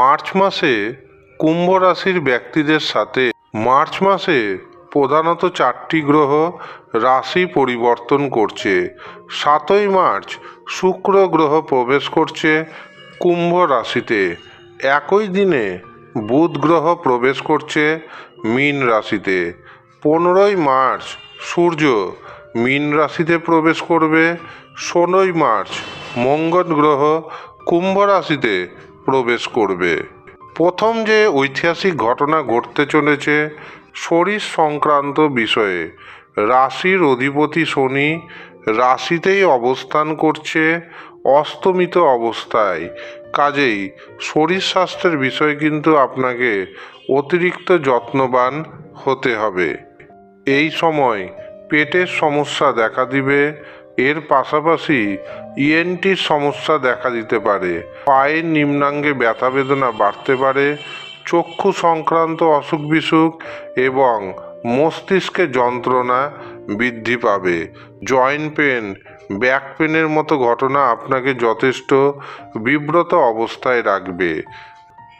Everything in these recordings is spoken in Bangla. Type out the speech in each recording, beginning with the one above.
মার্চ মাসে কুম্ভ রাশির ব্যক্তিদের সাথে মার্চ মাসে প্রধানত চারটি গ্রহ রাশি পরিবর্তন করছে। সাতই মার্চ শুক্র গ্রহ প্রবেশ করছে কুম্ভ রাশিতে। একই দিনে বুধ গ্রহ প্রবেশ করছে মীন রাশিতে। পনেরোই মার্চ সূর্য মীন রাশিতে প্রবেশ করবে। ষোলোই মার্চ মঙ্গল গ্রহ কুম্ভ রাশিতে প্রবেশ করবে। প্রথম যে ঐতিহাসিক ঘটনা ঘটতে চলেছে, শরীর সংক্রান্ত বিষয়ে। রাশির অধিপতি শনি রাশিতেই অবস্থান করছে অস্তমিত অবস্থায়। কাজেই শরীর স্বাস্থ্যের বিষয়ে কিন্তু আপনাকে অতিরিক্ত যত্নবান হতে হবে। এই সময় পেটের সমস্যা দেখা দিবে এর পাশাপাশি ইএনটির সমস্যা দেখা দিতে পারে। পায়ের নিম্নাঙ্গে ব্যথা বেদনা বাড়তে পারে, চক্ষু সংক্রান্ত অসুখ বিসুখ এবং মস্তিষ্কে যন্ত্রণা বৃদ্ধি পাবে। জয়েন্ট পেন, ব্যাক পেনের মতো ঘটনা আপনাকে যথেষ্ট বিব্রত অবস্থায় রাখবে।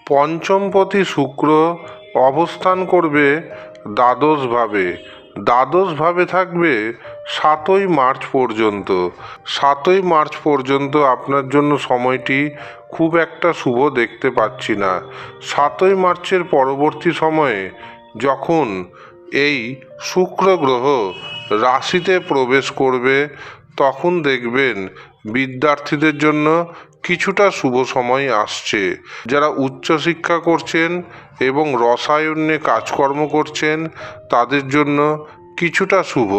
পঞ্চমপতি শুক্র অবস্থান করবে দ্বাদশভাবে দ্বাদশভাবে থাকবে সাতই মার্চ পর্যন্ত। সাতই মার্চ পর্যন্ত আপনার জন্য সময়টি খুব একটা শুভ দেখতে পাচ্ছি না। সাতই মার্চের পরবর্তী সময়ে যখন এই শুক্র গ্রহ রাশিতে প্রবেশ করবে তখন দেখবেন বিদ্যার্থীদের জন্য কিছুটা শুভ সময় আসছে। যারা উচ্চশিক্ষা করছেন এবং রসায়নে কাজকর্ম করছেন, তাদের জন্য কিছুটা শুভ।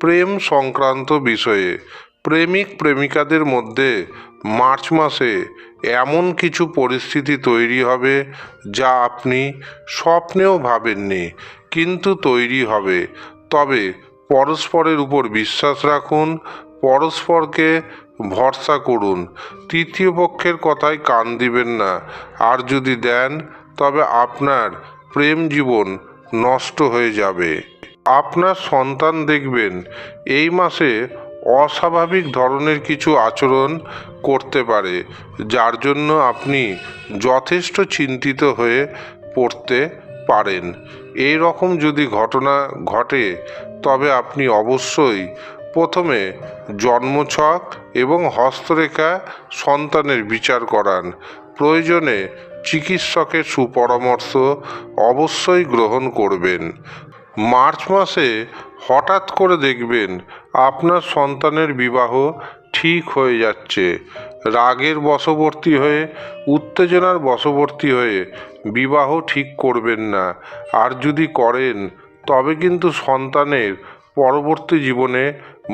প্রেম সংক্রান্ত বিষয়ে, প্রেমিক প্রেমিকাদের মধ্যে মার্চ মাসে এমন কিছু পরিস্থিতি তৈরি হবে যা আপনি স্বপ্নেও ভাবেননি, কিন্তু তৈরি হবে। তবে পরস্পরের উপর বিশ্বাস রাখুন, পরস্পরকে ভরসা করুন। তৃতীয় পক্ষের কথায় কান দিবেন না। আর যদি দেন, তবে আপনার প্রেম জীবন নষ্ট হয়ে যাবে। আপনার সন্তান দেখবেন, এই মাসে অস্বাভাবিক ধরনের কিছু আচরণ করতে পারে, যার জন্য আপনি যথেষ্ট চিন্তিত হয়ে পড়তে পারেন। এই রকম যদি ঘটনা ঘটে তবে আপনি অবশ্যই প্রথমে জন্মছক এবং হস্তরেখা সন্তানের বিচার করান। প্রয়োজনে চিকিৎসকের সুপরামর্শ অবশ্যই গ্রহণ করবেন। মার্চ মাসে হঠাৎ করে দেখবেন আপনার সন্তানের বিবাহ ঠিক হয়ে যাচ্ছে। রাগের বশবর্তী হয়ে, উত্তেজনার বশবর্তী হয়ে বিবাহ ঠিক করবেন না। আর যদি করেন তবে কিন্তু সন্তানের পরবর্তী জীবনে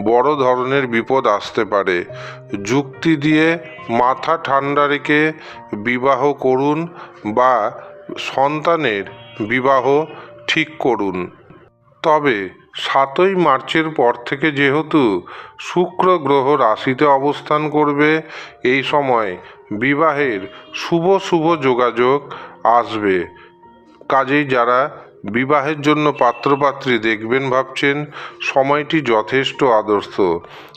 বড় ধরনের বিপদ আসতে পারে। যুক্তি দিয়ে মাথা ঠান্ডা রেখে বিবাহ করুন বা সন্তানের বিবাহ ঠিক করুন। তবে সাতই মার্চের পর থেকে যেহেতু শুক্র গ্রহ রাশিতে অবস্থান করবে, এই সময় বিবাহের শুভ শুভ যোগাযোগ আসবে। কাজেই যারা বিবাহের জন্য পাত্রপাত্রী দেখবেন ভাবছেন, সময়টি যথেষ্ট আদর্শ।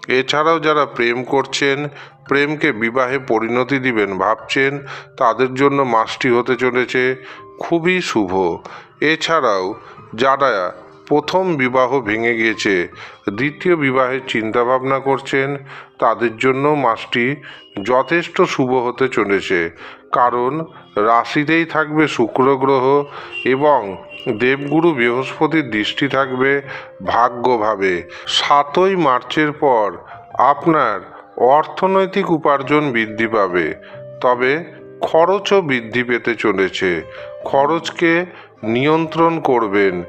এছাড়াও যারা প্রেম করছেন, প্রেমকে বিবাহে পরিণতি দিবেন ভাবছেন, তাদের জন্য মাসটি হতে চলেছে খুবই শুভ। এছাড়াও যারা প্রথম বিবাহ ভেঙে গিয়েছে। দ্বিতীয় বিবাহের চিন্তাভাবনা করছেন। তাদের জন্য মাসটি যথেষ্ট শুভ হতে চলেছে। কারণ রাশিতেই থাকবে শুক্র গ্রহ এবং দেবগুরু বৃহস্পতির দৃষ্টি থাকবে ভাগ্যভাবে। সাতই মার্চের পর আপনার অর্থনৈতিক উপার্জন বৃদ্ধি পাবে। তবে খরচও বৃদ্ধি পেতে চলেছে। খরচকে নিয়ন্ত্রণ করবেন।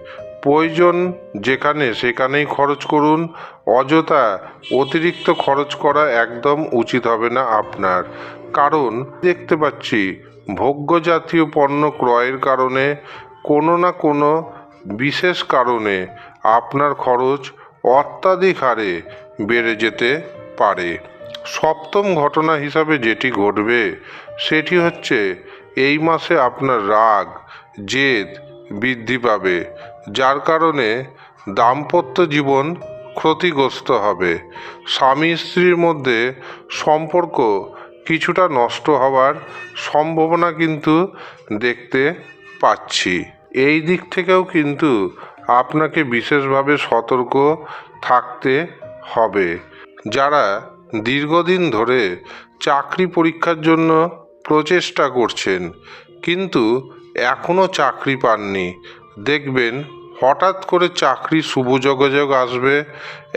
প্রয়োজন যেখানে, সেখানেই খরচ করুন। অযথা অতিরিক্ত খরচ করা একদম উচিত হবে না আপনার। কারণ, দেখতে পাচ্ছি ভোগ্য জাতীয় পণ্য ক্রয়ের কারণে কোনো না কোনো বিশেষ কারণে আপনার খরচ অত্যাধিক হারে বেড়ে যেতে পারে। সপ্তম ঘটনা হিসাবে যেটি ঘটবে, সেটি হচ্ছে, এই মাসে আপনার রাগ, জেদ বৃদ্ধি পাবে, যার কারণে দাম্পত্য জীবন ক্ষতিগ্রস্ত হবে। স্বামী স্ত্রীর মধ্যে সম্পর্ক কিছুটা নষ্ট হওয়ার সম্ভাবনা কিন্তু দেখতে পাচ্ছি। এই দিক থেকেও কিন্তু আপনাকে বিশেষভাবে সতর্ক থাকতে হবে। যারা দীর্ঘদিন ধরে চাকরি পরীক্ষার জন্য প্রচেষ্টা করছেন, কিন্তু এখনও চাকরি পাননি। দেখবেন হঠাৎ করে চাকরি শুভ যোগাযোগ আসবে,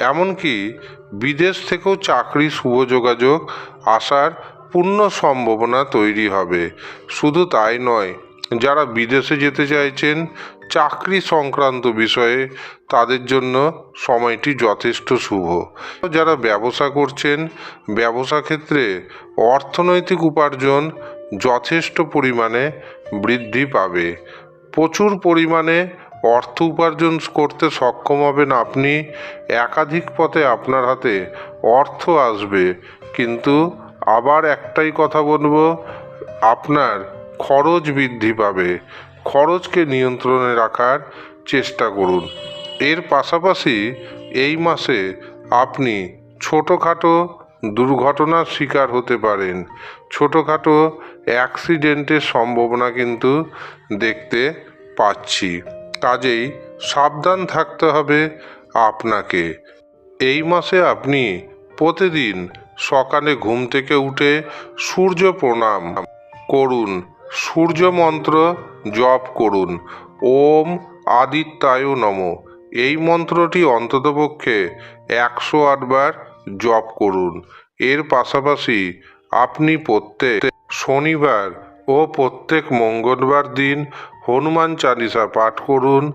এমনকি বিদেশ থেকেও চাকরি শুভ যোগাযোগ আসার পূর্ণ সম্ভাবনা তৈরি হবে। শুধু তাই নয়, যারা বিদেশে যেতে চাইছেন চাকরি সংক্রান্ত বিষয়ে তাদের জন্য সময়টি যথেষ্ট শুভ। যারা ব্যবসা করছেন, ব্যবসা ক্ষেত্রে অর্থনৈতিক উপার্জন যথেষ্ট পরিমাণে বৃদ্ধি পাবে। প্রচুর পরিমাণে অর্থ উপার্জন করতে সক্ষম হবেন আপনি। একাধিক পথে আপনার হাতে অর্থ আসবে। কিন্তু আবার একটাই কথা বলব, আপনার খরচ বৃদ্ধি পাবে। খরচকে নিয়ন্ত্রণে রাখার চেষ্টা করুন। এর পাশাপাশি এই মাসে আপনি ছোটোখাটো দুর্ঘটনার শিকার হতে পারেন। ছোটোখাটো অ্যাক্সিডেন্টের সম্ভাবনা কিন্তু দেখতে পাচ্ছি। কাজেই সাবধান থাকতে হবে আপনাকে। এই মাসে আপনি প্রতিদিন সকালে ঘুম থেকে উঠে সূর্য প্রণাম করুন। সূর্য মন্ত্র জপ করুন। ওম আদিত্যায় নম। এই মন্ত্রটি অন্ততপক্ষে একশো আটবার জপ করুন। এর পাশাপাশি আপনি প্রত্যেক শনিবার ও প্রত্যেক মঙ্গলবার দিন হনুমান চালিসা পাঠ করুন।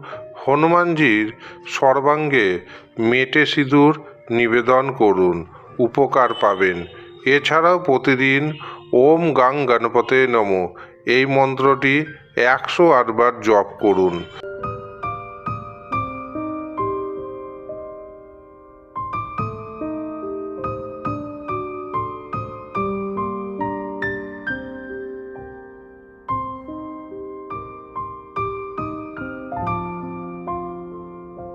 হনুমানজির সর্বাঙ্গে মেটে সিঁদুর নিবেদন করুন। উপকার পাবেন। এছাড়াও প্রতিদিন ওম গাং গণপতে নম। এই মন্ত্রটি একশো আটবার জপ করুন।